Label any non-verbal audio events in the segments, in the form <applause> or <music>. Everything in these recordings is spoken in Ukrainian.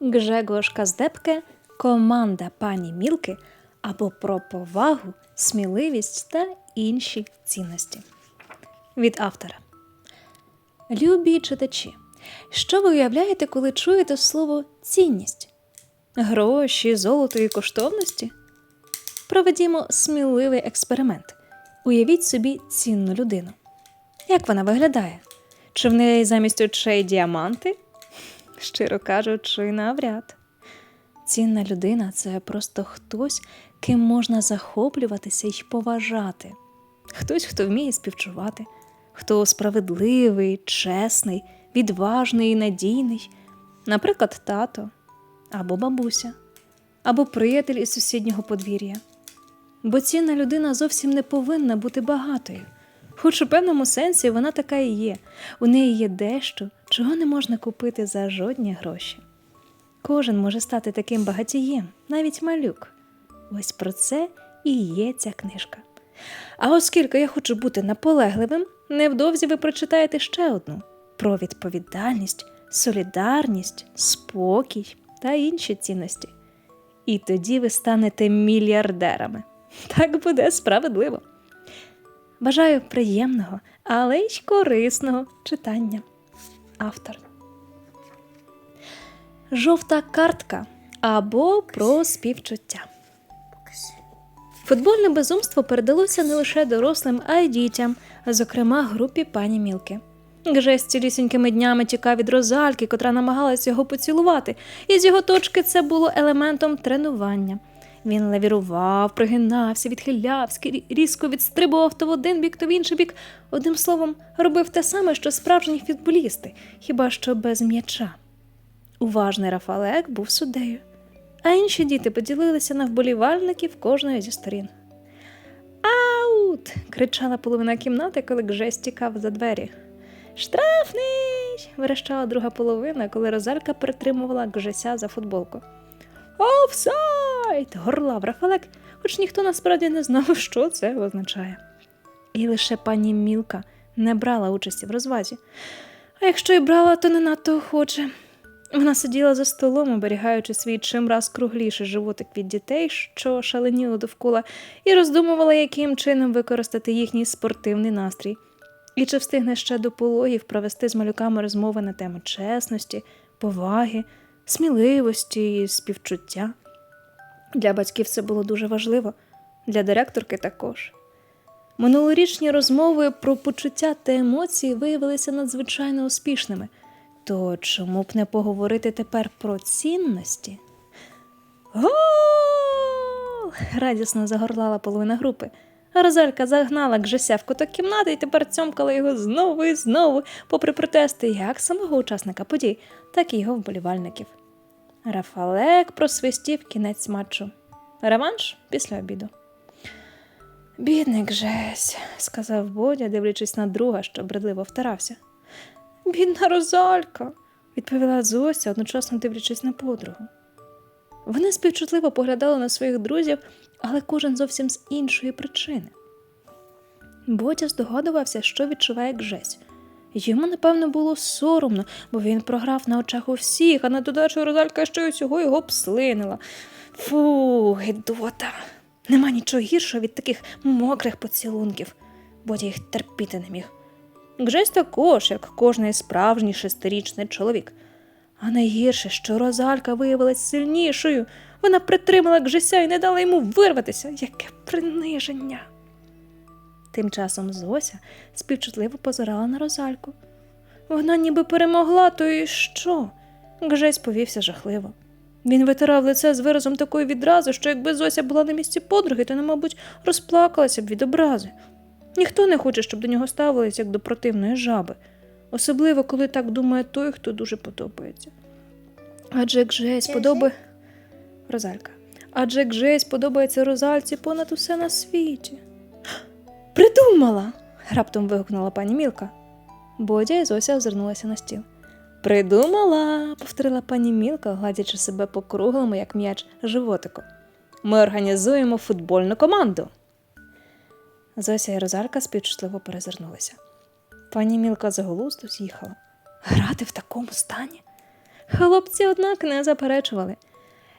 Гжегош Каздепке, команда пані Мілки або про повагу, сміливість та інші цінності. Від автора. Любі читачі, що ви уявляєте, коли чуєте слово цінність? Гроші, золото і коштовності? Проведімо сміливий експеримент. Уявіть собі цінну людину. Як вона виглядає? Чи в неї замість очей діаманти? Щиро кажучи, навряд. Цінна людина це просто хтось, ким можна захоплюватися й поважати. Хтось, хто вміє співчувати, хто справедливий, чесний, відважний і надійний, наприклад, тато або бабуся, або приятель із сусіднього подвір'я. Бо цінна людина зовсім не повинна бути багатою. Хоч у певному сенсі вона така і є. У неї є дещо, чого не можна купити за жодні гроші. Кожен може стати таким багатієм, навіть малюк. Ось про це і є ця книжка. А оскільки я хочу бути наполегливим, невдовзі ви прочитаєте ще одну про відповідальність, солідарність, спокій та інші цінності. І тоді ви станете мільярдерами. Так буде справедливо. Бажаю приємного, але й корисного читання. Автор. Жовта картка або про співчуття. Футбольне безумство передалося не лише дорослим, а й дітям, зокрема групі пані Мілки. Гжесь цілісінькими днями тікав від розальки, котра намагалась його поцілувати, і з його точки це було елементом тренування. Він лавірував, пригинався, відхилявся, різко відстрибував то в один бік, то в інший бік. Одним словом, робив те саме, що справжні футболісти, хіба що без м'яча. Уважний Рафалек був суддею, а інші діти поділилися на вболівальників кожної зі сторін. Аут! кричала половина кімнати, коли Гжесь тікав за двері. Штрафний! верещала друга половина, коли Розалька притримувала Гжеся за футболку. Офсайд! горлав Рафалек, хоч ніхто насправді не знав, <laughs> що це означає. І лише пані Мілка не брала участі в розвазі. А якщо й брала, то не надто охоче. Вона сиділа за столом, оберігаючи свій чимраз кругліший животик від дітей, що шаленіли довкола, і роздумувала, яким чином використати їхній спортивний настрій. І чи встигне ще до пологів провести з малюками розмови на тему чесності, поваги, сміливості і співчуття. Для батьків це було дуже важливо, для директорки також. Минулорічні розмови про почуття та емоції виявилися надзвичайно успішними. То чому б не поговорити тепер про цінності? Гол! радісно загорлала половина групи. Розалька загнала Гжеся в куток кімнати і тепер цьомкала його знову і знову, попри протести як самого учасника подій, так і його вболівальників. Рафалек просвистів кінець матчу. Реванш після обіду. Бідний Гжесь, сказав Бодя, дивлячись на друга, що бредливо втирався. Бідна Розалька, відповіла Зося, одночасно дивлячись на подругу. Вони співчутливо поглядали на своїх друзів, але кожен зовсім з іншої причини. Бодя здогадувався, що відчуває Гжесь. Йому, напевно, було соромно, бо він програв на очах у всіх, а на додачу Розалька ще усього його пслинила. Фу, гидота. Нема нічого гіршого від таких мокрих поцілунків. Бодя їх терпіти не міг. Гжесь також, як кожний справжній шестирічний чоловік. А найгірше, що Розалька виявилась сильнішою. Вона притримала Гжеся і не дала йому вирватися. Яке приниження. Тим часом Зося співчутливо позирала на Розальку. Вона ніби перемогла, то і що? Гжесь повівся жахливо. Він витирав лице з виразом такої відрази, що якби Зося була на місці подруги, то, не, мабуть, розплакалася б від образи. Ніхто не хоче, щоб до нього ставились як до противної жаби, особливо коли так думає той, хто дуже подобається. Адже Гжесь подобає. Розалька. Адже Гжесь подобається Розальці понад усе на світі. Придумала. раптом вигукнула пані Мілка. Бодя і Зося озирнулася на стіл. Придумала, повторила пані Мілка, гладячи себе по круглому, як м'яч, животику. Ми організуємо футбольну команду. Зося і Розалька співчутливо перезирнулися. Пані Мілка з глузду з'їхала. Грати в такому стані? Хлопці, однак, не заперечували.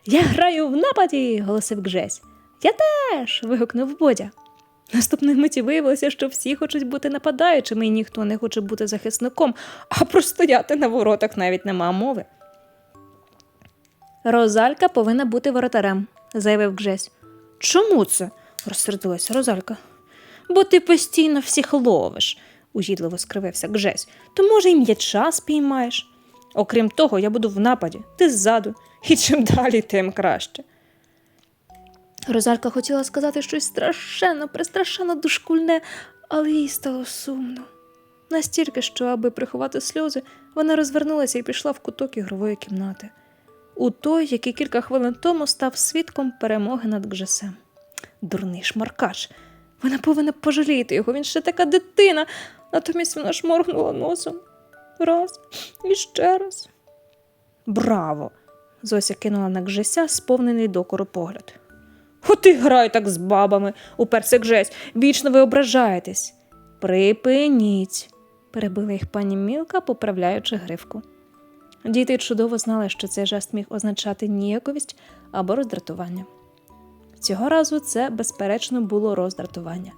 Я граю в нападі, голосив Гжесь. Я теж. вигукнув Бодя. Наступної миті виявилося, що всі хочуть бути нападаючими, і ніхто не хоче бути захисником, а простояти на воротах навіть нема мови. Розалька повинна бути воротарем, заявив Гжесь. Чому це? розсердилася Розалька. Бо ти постійно всіх ловиш, угідливо скривився Гжесь. То, може, і м'яча спіймаєш. Окрім того, я буду в нападі, ти ззаду, і чим далі, тим краще. Розалька хотіла сказати щось страшенно, пристрашенно дошкульне, але їй стало сумно. Настільки, що, аби приховати сльози, вона розвернулася і пішла в куток ігрової кімнати. У той, який кілька хвилин тому став свідком перемоги над Гжесем. Дурний шмаркач. Вона повинна пожаліти його, він ще така дитина. Натомість вона шморгнула носом. Раз і ще раз. Браво! Зося кинула на Гжеся сповнений докору погляд. От і грай так з бабами, уперся Гжесь, вічно ви ображаєтесь. Припиніть, перебила їх пані Мілка, поправляючи гривку. Діти чудово знали, що цей жест міг означати ніяковість або роздратування. Цього разу це, безперечно, було роздратування.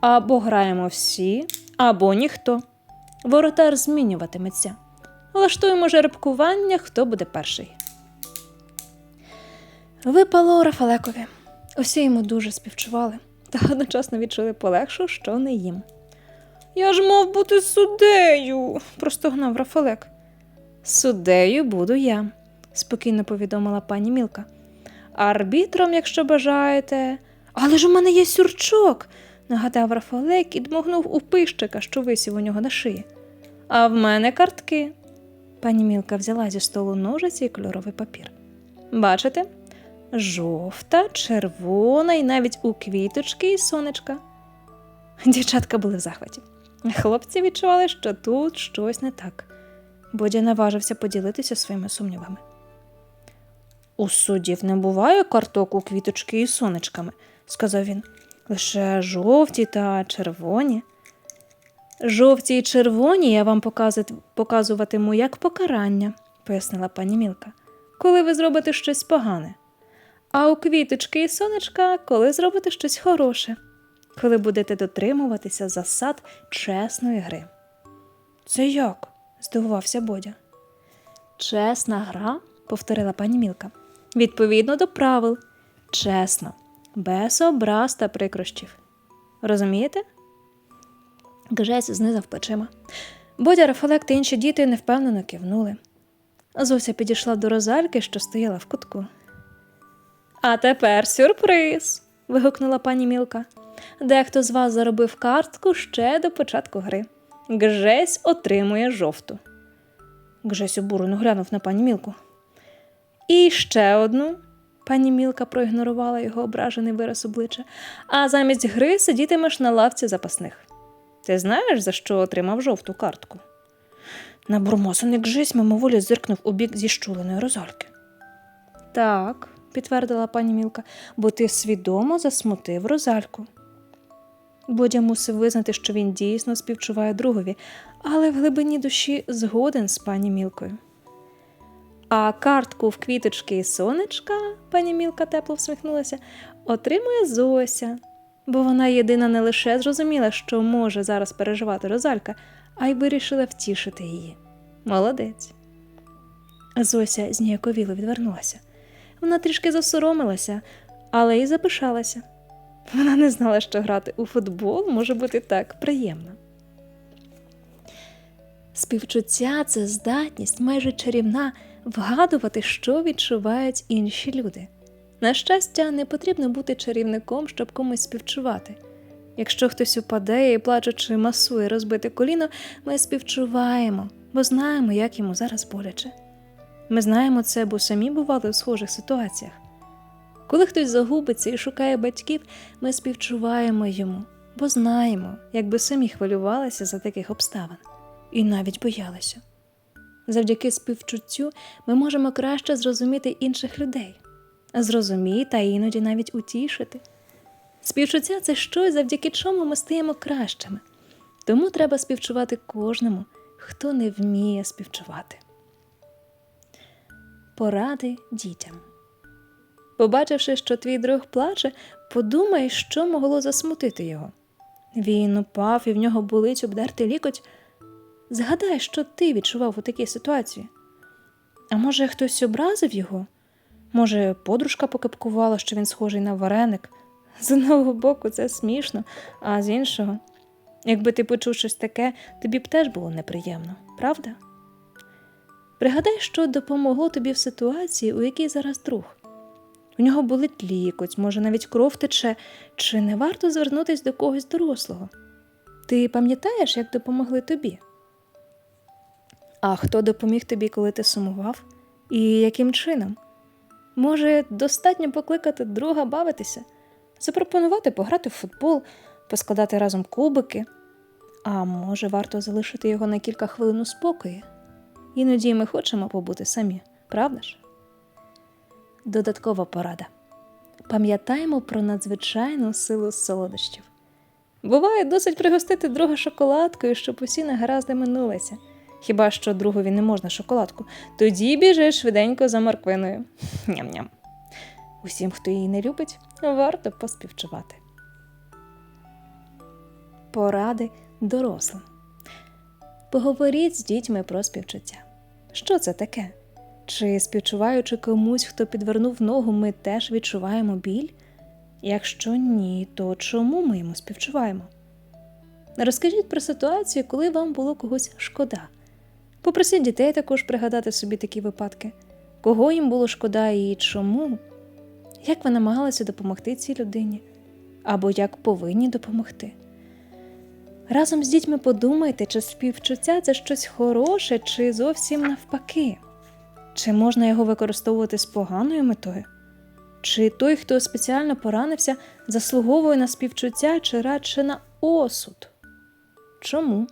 Або граємо всі, або ніхто. Воротар змінюватиметься. Влаштуємо жеребкування, хто буде перший. Випало Рафалекові. Усі йому дуже співчували та одночасно відчули полегшу, що не їм. Я ж мав бути суддею, простогнав Рафалек. Суддею буду я, спокійно повідомила пані Мілка. Арбітром, якщо бажаєте. Але ж у мене є сюрчок, нагадав Рафалек і дмогнув у пищика, що висів у нього на шиї. А в мене картки. Пані Мілка взяла зі столу ножиці і кольоровий папір. Бачите? Жовта, червона і навіть у квіточки і сонечка. Дівчатка були в захваті. Хлопці відчували, що тут щось не так. Бодя наважився поділитися своїми сумнівами. У суддів не буває карток у квіточки і сонечками, сказав він. Лише жовті та червоні. Жовті й червоні я вам показуватиму як покарання, пояснила пані Мілка, коли ви зробите щось погане. А у квіточки і сонечка, коли зробите щось хороше, коли будете дотримуватися засад чесної гри. Це як? здивувався Бодя. Чесна гра, повторила пані Мілка. Відповідно до правил. Чесно, без образ та прикрощів. Розумієте? Гжесь знизав плечима. Бодя, Рафалек та інші діти невпевнено кивнули. Зося підійшла до розальки, що стояла в кутку. А тепер сюрприз. вигукнула пані Мілка. Дехто з вас заробив картку ще до початку гри. Гжесь отримує жовту. Гжесь обурено глянув на пані Мілку. І ще одну. Пані Мілка проігнорувала його ображений вираз обличчя, а замість гри сидітимеш на лавці запасних. Ти знаєш, за що отримав жовту картку? Набурмосаний Гжесь мимоволі зиркнув у бік зіщуленої розальки. Так, підтвердила пані Мілка, бо ти свідомо засмутив розальку. Бодя мусив визнати, що він дійсно співчуває другові, але в глибині душі згоден з пані Мілкою. А картку в квіточки і сонечка, пані Мілка тепло всміхнулася, отримує Зося, бо вона єдина не лише зрозуміла, що може зараз переживати Розалька, а й вирішила втішити її. Молодець. Зося зніяковіло відвернулася. Вона трішки засоромилася, але й запишалася. Вона не знала, що грати у футбол може бути так приємно. Співчуття це здатність майже чарівна вгадувати, що відчувають інші люди. На щастя, не потрібно бути чарівником, щоб комусь співчувати. Якщо хтось упаде і плачучи масує розбите коліно, ми співчуваємо, бо знаємо, як йому зараз боляче. Ми знаємо це, бо самі бували у схожих ситуаціях. Коли хтось загубиться і шукає батьків, ми співчуваємо йому, бо знаємо, як би самі хвилювалися за таких обставин, і навіть боялися. Завдяки співчуттю ми можемо краще зрозуміти інших людей, зрозуміти та іноді навіть утішити. Співчуття це щось, завдяки чому ми стаємо кращими. Тому треба співчувати кожному, хто не вміє співчувати. Поради дітям. Побачивши, що твій друг плаче, подумай, що могло засмутити його. Він упав і в нього болить обдертий лікоть. Згадай, що ти відчував у такій ситуації. А може, хтось образив його? Може, подружка покипкувала, що він схожий на вареник. З одного боку, це смішно, а з іншого, якби ти почув щось таке, тобі б теж було неприємно, правда? Пригадай, що допомогло тобі в ситуації, у якій зараз друг. У нього болить лікоть, може навіть кров тече, чи не варто звернутися до когось дорослого? Ти пам'ятаєш, як допомогли тобі? А хто допоміг тобі, коли ти сумував? І яким чином? Може, достатньо покликати друга бавитися, запропонувати пограти в футбол, поскладати разом кубики. А може, варто залишити його на кілька хвилин у спокої? Іноді ми хочемо побути самі, правда ж? Додаткова порада. Пам'ятаємо про надзвичайну силу солодощів. Буває досить пригостити друга шоколадкою, щоб усі негаразди минулися. Хіба що другові не можна шоколадку, тоді біжи швиденько за морквиною. Ням-ням. Усім, хто її не любить, варто поспівчувати. Поради дорослим. Поговоріть з дітьми про співчуття. Що це таке? Чи співчуваючи комусь, хто підвернув ногу, ми теж відчуваємо біль? Якщо ні, то чому ми йому співчуваємо? Розкажіть про ситуацію, коли вам було когось шкода. Попросіть дітей також пригадати собі такі випадки, кого їм було шкода і чому, як ви намагалися допомогти цій людині, або як повинні допомогти. Разом з дітьми подумайте, чи співчуття це щось хороше, чи зовсім навпаки. Чи можна його використовувати з поганою метою? Чи той, хто спеціально поранився, заслуговує на співчуття чи радше на осуд? Чому?